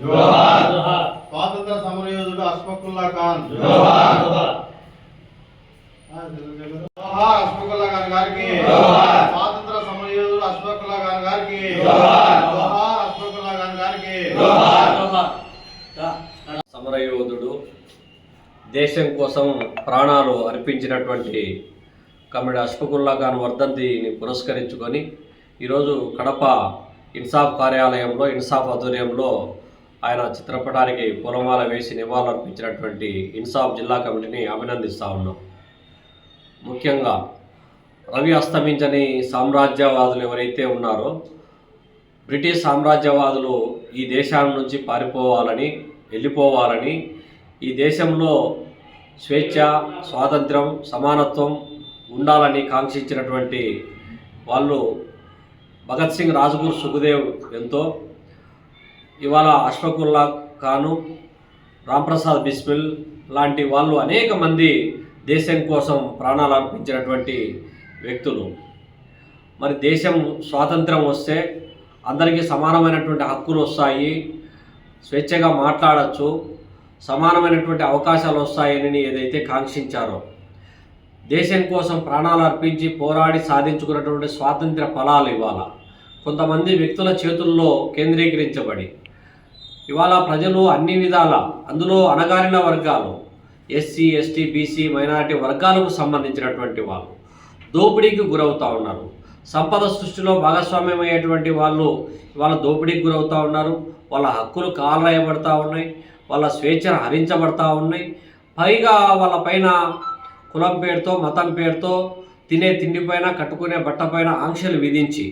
జోహార్. స్వాతంత్ర సమరయోధుడు అష్ఫకుల్లా ఖాన్. ఖాన్ గారికి. స్వాతంత్ర సమరయోధుడు ఖాన్ గారికి. ఖాన్ గారికి. సమరయోధుడు దేశం కోసం ప్రాణాలు అర్పించినటువంటి కమిడి అష్ఫకుల్లా ఖాన్ వర్ధంతిని పురస్కరించుకొని ఈరోజు కడప ఇన్సాఫ్ కార్యాలయంలో ఇన్సాఫ్ ఆధ్వర్యంలో ఆయన చిత్రపటానికి పూలమాల వేసి నివాళులర్పించినటువంటి ఇన్సాఫ్ జిల్లా కమిటీని అభినందిస్తూ ఉన్నాం. ముఖ్యంగా రవి అస్తమించని సామ్రాజ్యవాదులు ఎవరైతే ఉన్నారో బ్రిటిష్ సామ్రాజ్యవాదులు ఈ దేశం నుంచి పారిపోవాలని వెళ్ళిపోవాలని ఈ దేశంలో స్వేచ్ఛ స్వాతంత్రం సమానత్వం ఉండాలని కాంక్షించినటువంటి వాళ్ళు భగత్ సింగ్ రాజ్గురు సుఖదేవ్ ఎంతో. ఇవాళ అష్ఫకుల్లా ఖాను రాంప్రసాద్ బిస్మిల్ లాంటి వాళ్ళు అనేక మంది దేశం కోసం ప్రాణాలు అర్పించినటువంటి వ్యక్తులు. మరి దేశం స్వాతంత్రం వస్తే అందరికీ సమానమైనటువంటి హక్కులు వస్తాయి స్వేచ్ఛగా మాట్లాడచ్చు సమానమైనటువంటి అవకాశాలు వస్తాయని ఏదైతే కాంక్షించారో. దేశం కోసం ప్రాణాలు అర్పించి పోరాడి సాధించుకున్నటువంటి స్వాతంత్ర ఫలాలు ఇవాళ. కొంతమంది వ్యక్తుల చేతుల్లో కేంద్రీకరించబడి ఇవాళ ప్రజలు అన్ని విధాల అందులో అణగారిన వర్గాలు ఎస్సీ ఎస్టీ బీసీ మైనారిటీ వర్గాలకు సంబంధించినటువంటి వాళ్ళు దోపిడీకి గురవుతూ ఉన్నారు. సంపద సృష్టిలో భాగస్వామ్యం అయ్యేటువంటి వాళ్ళు ఇవాళ దోపిడీకి గురవుతూ ఉన్నారు. వాళ్ళ హక్కులు కాలరాయబడతా ఉన్నాయి. వాళ్ళ స్వేచ్ఛను హరించబడతా ఉన్నాయి. పైగా వాళ్ళ పైన కులం పేరుతో మతం పేరుతో తినే తిండిపైన కట్టుకునే బట్ట పైన ఆంక్షలు విధించి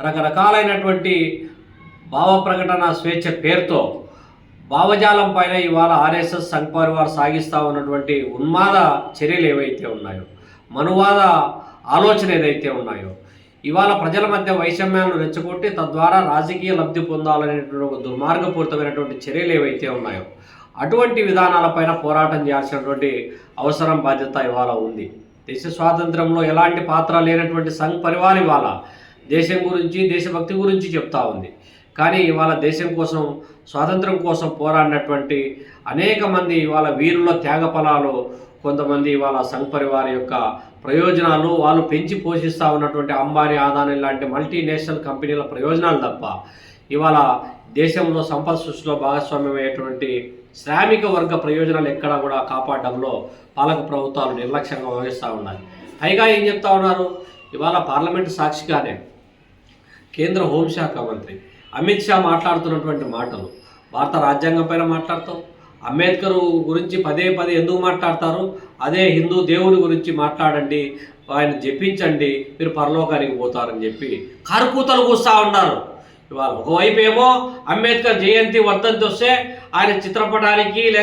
రకరకాలైనటువంటి భావ ప్రకటన స్వేచ్ఛ పేరుతో భావజాలం పైన ఇవాళ ఆర్ఎస్ఎస్ సంఘ్ పరివార్ సాగిస్తూ ఉన్నటువంటి ఉన్మాద చర్యలు ఏవైతే ఉన్నాయో మనువాద ఆలోచన ఏదైతే ఉన్నాయో ఇవాళ ప్రజల మధ్య వైషమ్యాలను రెచ్చగొట్టి తద్వారా రాజకీయ లబ్ధి పొందాలనేటువంటి ఒక దుర్మార్గపూరితమైనటువంటి చర్యలు ఏవైతే ఉన్నాయో అటువంటి విధానాలపైన పోరాటం చేయాల్సినటువంటి అవసరం బాధ్యత ఇవాళ ఉంది. దేశ స్వాతంత్రంలో ఎలాంటి పాత్ర లేనటువంటి సంఘ్ పరివార్ ఇవాళ దేశం గురించి దేశభక్తి గురించి చెప్తా ఉంది. కానీ ఇవాళ దేశం కోసం స్వాతంత్రం కోసం పోరాడినటువంటి అనేక మంది ఇవాళ వీరుల త్యాగఫలాలు కొంతమంది ఇవాళ సంఘ్ పరివార్ యొక్క ప్రయోజనాలు వాళ్ళు పెంచి పోషిస్తూ ఉన్నటువంటి అంబానీ ఆదాని లాంటి మల్టీనేషనల్ కంపెనీల ప్రయోజనాలు తప్ప ఇవాళ దేశంలో సంపద సృష్టిలో భాగస్వామ్యం అయ్యేటువంటి శ్రామిక వర్గ ప్రయోజనాలు ఎక్కడా కూడా కాపాడడంలో పాలక ప్రభుత్వాలు నిర్లక్ష్యంగా వహిస్తూ ఉన్నాయి. పైగా ఏం చెప్తా ఉన్నారు? ఇవాళ పార్లమెంటు సాక్షిగానే కేంద్ర హోంశాఖ మంత్రి అమిత్ షా మాట్లాడుతున్నటువంటి మాటలు. భారత రాజ్యాంగం పైన మాట్లాడతాం. అంబేద్కర్ గురించి పదే పదే ఎందుకు మాట్లాడతారు? అదే హిందూ దేవుడి గురించి మాట్లాడండి ఆయన జపించండి మీరు పరలోకానికి పోతారని చెప్పి కరుకూతలు కూస్తూ ఉన్నారు. ఇవాళ ఒకవైపు ఏమో అంబేద్కర్ జయంతి వర్ధంతి వస్తే ఆయన చిత్రపటానికి లేక